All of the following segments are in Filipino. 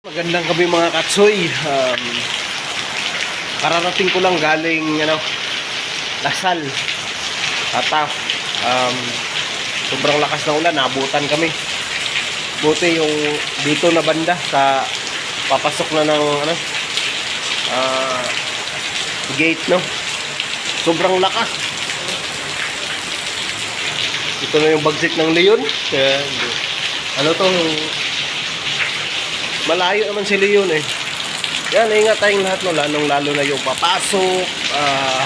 Magandang gabi mga katsoy. Um, kararating ko lang galing ano, Lasal. Ata. Um, sobrang lakas ng ulan, nabutan kami. Buti yung dito na banda sa papasok na ng ano, ah, gate no. Sobrang lakas. Ito na yung bagsik ng. Kaya, ano to, malayo naman si Leon eh. Yan, ingat tayong lahat no, lalong lalo na yung papasok, ah,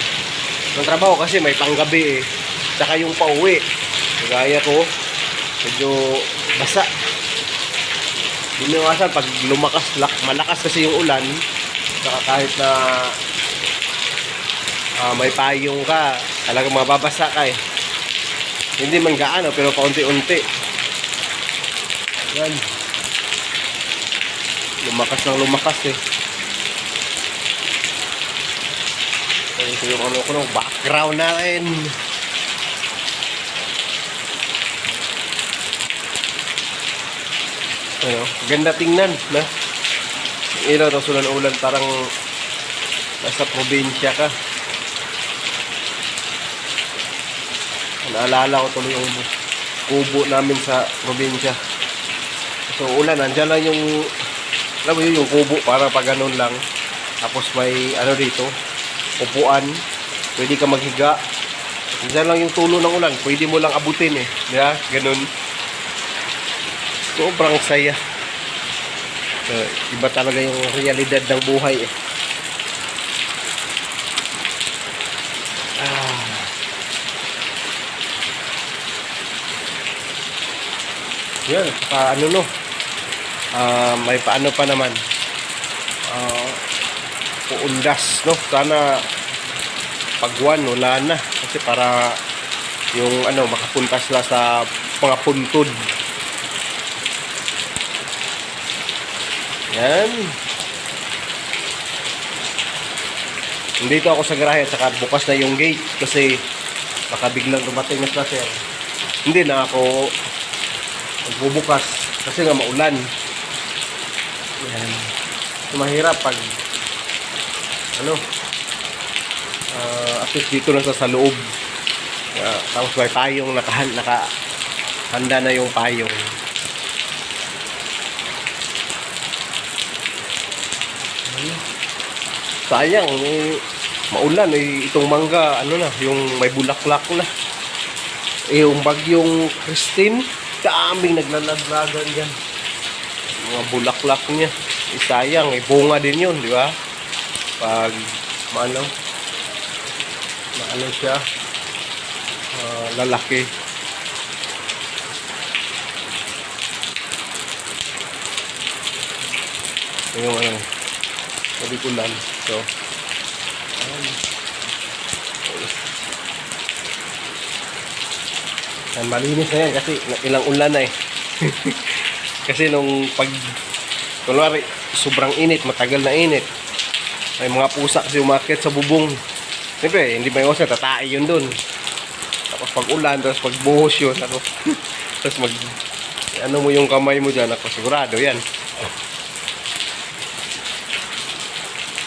ng trabaho kasi may panggabi eh. Tsaka yung pauwi. Gaya ko, medyo basa. Biniwasan pag lumakas, lak, malakas kasi yung ulan, saka kahit na ah, may payong ka, talagang mababasa ka eh. Hindi man gaano, pero paunti-unti. Yan. Lumakas ng lumakas eh. So, ito yung ano ko no, background natin. Ano, ganda tingnan na. Ilaw tapos ulan ulan parang nasa probinsya ka. Naalala ko tuloy yung kubo namin sa probinsya. So ulan, nandiyan lang yung alam mo yun, yung kubo para pag ganun lang. Tapos may ano dito, upuan. Pwede ka maghiga. Diyan lang yung tulo ng ulan. Pwede mo lang abutin eh. Di ba? Ganun. Sobrang saya. So, iba talaga yung realidad ng buhay eh. Ah. Yan, saka ano no, Ah, may paano pa naman. Uh, puundas no? Sana pagwan wala na. Kasi para yung ano makapunta sila sa mga puntod. Yan. Nandito ako sa garahe at saka bukas na yung gate kasi baka biglang dumating na sila sir. Hindi na ako magbubukas kasi nga maulan. Yan. Mahirap pag ano uh, at least dito na sa, sa loob. Uh, tapos may payong naka, naka handa na yung payong. Sayang, eh, maulan eh, itong mangga, ano na, yung may bulaklak na. Eh, yung bagyong Christine, daming naglalaglagan dyan mga bulaklak niya. Eh, sayang, eh, bunga din yun, di ba? Pag, maano, maano siya, ah, lalaki. Yung ano, lang. So, ayan. Yan, malinis na yan kasi ilang ulan na eh. Kasi nung pag, kunwari, sobrang init, matagal na init. May mga pusa kasi umakit sa bubong. Siyempre, hindi may iwasan, tatai yun dun. Tapos pag ulan, tapos pag buhos yun, ako, tapos mag, ano mo yung kamay mo dyan, ako sigurado, yan.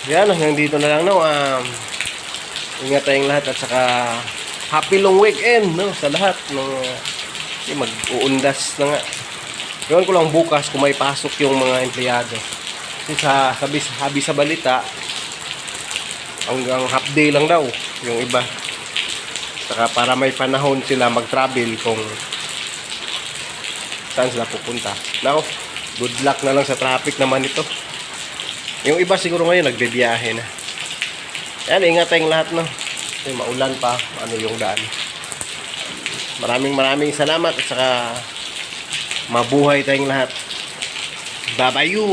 Yan, hanggang dito na lang, no. Um, ingat tayong lahat at saka happy long weekend, no, sa lahat. No, uh, mag-uundas na nga. Gawin ko lang bukas kung may pasok yung mga empleyado. Kasi sa sabi, sabi sa balita, hanggang half day lang daw yung iba. Saka para may panahon sila mag-travel kung saan sila pupunta. Now, good luck na lang sa traffic naman ito. Yung iba siguro ngayon nagbebiyahe na. Yan, ingat tayong lahat no. Kasi maulan pa, ano yung daan. Maraming maraming salamat at saka mabuhay tayong lahat. Babayu!